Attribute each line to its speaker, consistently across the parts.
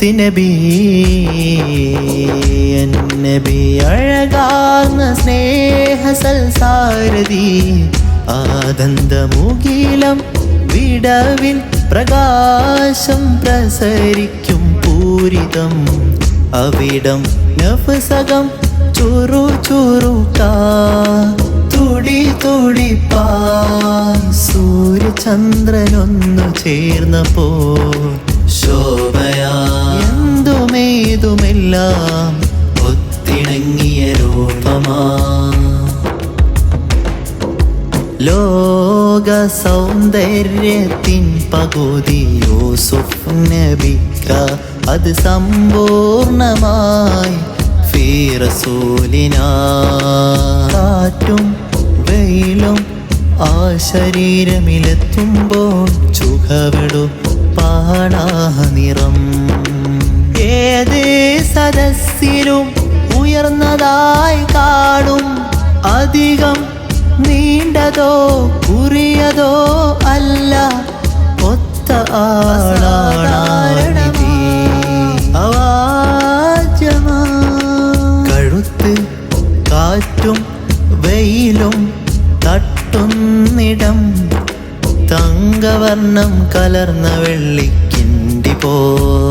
Speaker 1: മുത്തുനബി നബി അഴകാർന്ന സ്നേഹ സൽസാരതി ആനന്ദമുകിലം വിടവിൽ പ്രകാശം പ്രസരിക്കും പൂരിതം. അവിടം നഫസകം ചുറു ചുറുക്കാ തുടി തുടിപ്പാ സൂര്യചന്ദ്രനൊന്നു ചേർന്നപ്പോ ശോഭയാ എന്തുമേതുമെല്ലാം ഒത്തിണങ്ങിയ രൂപമാ. ലോക സൗന്ദര്യത്തിൻ പകുതി യൂസുഫ് അത് സമ്പൂർണമായി ഫീറസൂലിന. വെയിലും ആ ശരീരമിലെത്തുമ്പോൾ ചുഖവിടു പാടാ നിറം. ഏത് സദസ്സിലും ഉയർന്നതായി കാണും. അധികം നീണ്ടതോ കുറിയതോ അല്ല. ഒത്ത കഴുത്ത് കാറ്റും വെയിലും തട്ടുന്നിടം. തങ്കവർണം കലർന്ന വെള്ളിക്കിണ്ടി പോൽ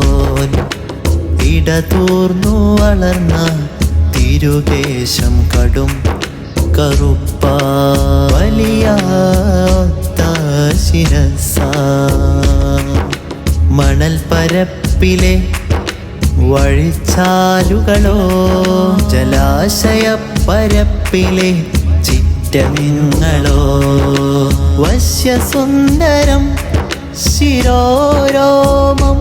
Speaker 1: ഇടതൂർന്നു വളർന്ന തിരുകേശം കടും കറുപ്പ. വലിയ ശിരസ മണൽ പരപ്പിലെ വഴിച്ചാലുകളോ ജലാശയ പരപ്പിലെ ചിറ്റമിങ്ങളോ വശ്യസുന്ദരം ശിരോരോമം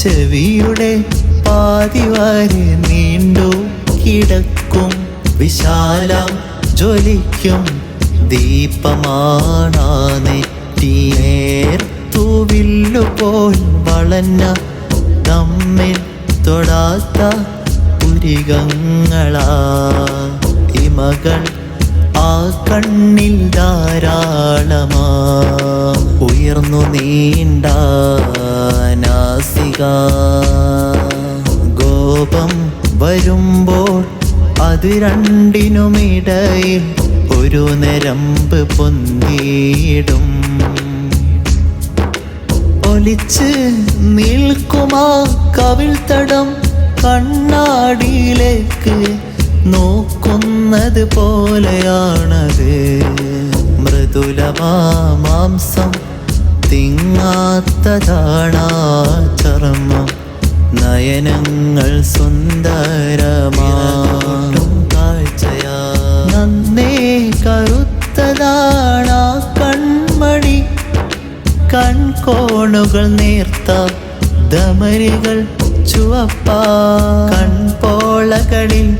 Speaker 1: ചെവിയുടെ പാതിവാരി നീണ്ടു കിടക്കും. വിശാലം ജ്വലിക്കും. ദീപമാണാ നെറ്റിയേർത്തുവില്ലുപോൽ വളഞ്ഞ തമ്മിൽ തൊടാത്ത പുരികങ്ങളാ. ഇമകൾ ആ കണ്ണിൽ ധാരാളമാ. ഉയർന്നു നീണ്ട നാസിക വരുമ്പോൾ അത് രണ്ടിനുമിടയിൽ ഒരു നിരമ്പ് പൊന്തിയിടും. ഒലിച്ച് നിൽക്കുമാ കവിൾത്തടം കണ്ണാടിയിലേക്ക് നോക്കുന്നത് പോലെയാണത്. മൃദുലമാ മാംസം തിങ്ങാത്തതാണാ ചർമ്മം. നയനങ്ങൾ സുന്ദരമാട്ടും കാഴ്ചയാ നന്നേ കറുത്തതാണ് കൺമണി. കൺകോണുകൾ നേർത്ത ദമരികൾ ചുവപ്പ. കൺപോളകളിൽ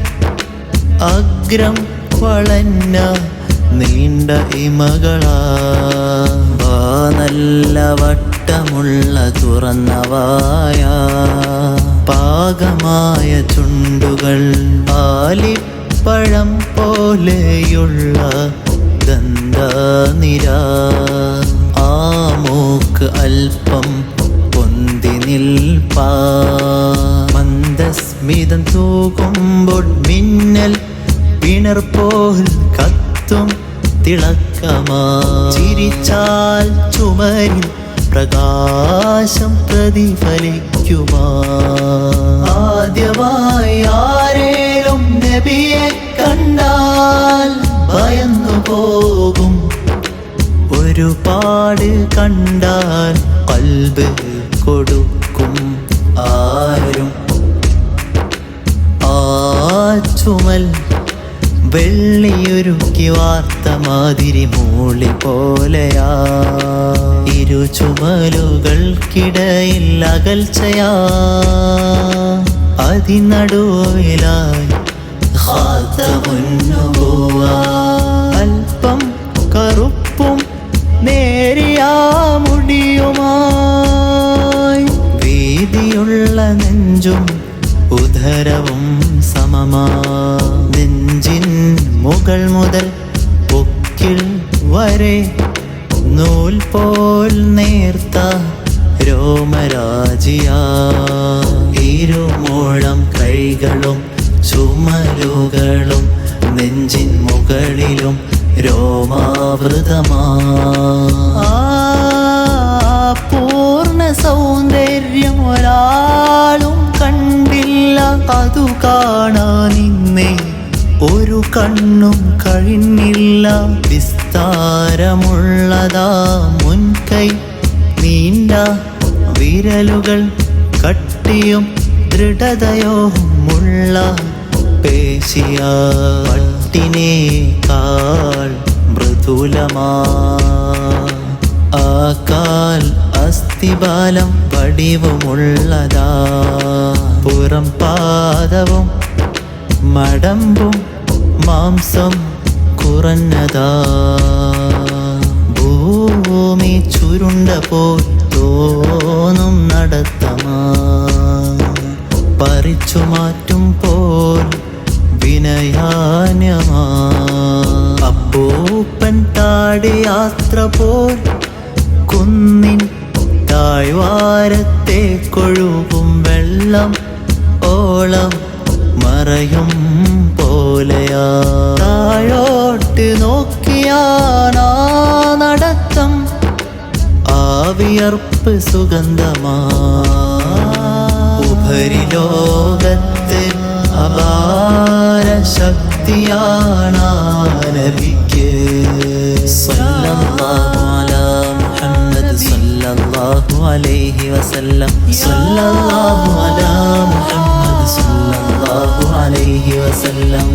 Speaker 1: അഗ്രം വളഞ്ഞ നീണ്ട ഇമകളാ. നല്ല വട്ടമുള്ള തുറന്നവായ പാകമായ ചുണ്ടുകൾ പാലിപ്പഴം പോലെയുള്ള ഗന്ധനിര. ആ മൂക്ക് അല്പം പൊന്തി നിൽപ്പാ. തൂകുമ്പോൾ മിന്നൽ പിണർപോൽ കത്തും തിളക്കമാ ചുമരിൽ പ്രകാശം പ്രതിഫലിക്കുമാ ആദ്യമായി ആരേലും നബിയെ കണ്ടാൽ ഭയന്നു പോകും. ഒരുപാട് കണ്ടാൽ പൽബ് കൊടുക്കും ആരും. ആ ചുമൽ വെള്ളിയൊരുക്കി വാർത്ത മാതിരി മൂളി പോലെയാ. ഇരു ചുമലുകൾക്കിടയിൽ അകൽച്ചയാ. അതിനടുവിലായി. അല്പം കറുപ്പും നേരിയ മുടിയുമായി. വീതിയുള്ള നെഞ്ചും ഉദരവും സമമാ. നെഞ്ചിൻ മുകൾ മുതൽ പൊക്കിൽ വരെ നൂൽ പോൽ നേർത്ത രോമരാജിയാരുമോളം കൈകളും ചുമലുകളും നെഞ്ചിൻ മുകളിലും രോമാവൃതമാ. പൂർണ സൗന്ദര്യം ഒരാളും കണ്ടില്ല അതു ഒരു കണ്ണും കഴിഞ്ഞില്ല. വിസ്താരമുള്ളതാ മുൻകൈ നീണ്ട വിരലുകൾ കട്ടിയും ദൃഢതയോമുള്ള പേശിയ പട്ടിനേക്കാൾ മൃദുലമാ. ആ കാൽ അസ്ഥിബാലം വടിവുമുള്ളതാ. പുറം പാദവും മടമ്പും മാംസം കുറഞ്ഞതാ. ഭൂമി ചുരുണ്ട പോൽ തോന്നും നടത്തമാ. പറിച്ചു മാറ്റും പോൽ വിനയാന്യമാ. അപ്പൂപ്പൻ താടി യാത്ര പോൽ കുന്നിൻ താഴ്വാരത്തെ കൊഴുകും വെള്ളം ഓളം മറയും പോലെയാ. താഴോട്ട് നോക്കിയാനാ നടത്തം. ആവിയർപ്പ് സുഗന്ധമാ. ഉപരിലോകത്ത് അപാര ശക്തിയാണിക്ക് മുഹമ്മദ് സല്ലല്ലാഹു അലൈഹി വസല്ലം. സല്ലല്ലാഹു അലാ മുഹമ്മദ് സല്ലല്ലാഹു അലൈഹി വസല്ലം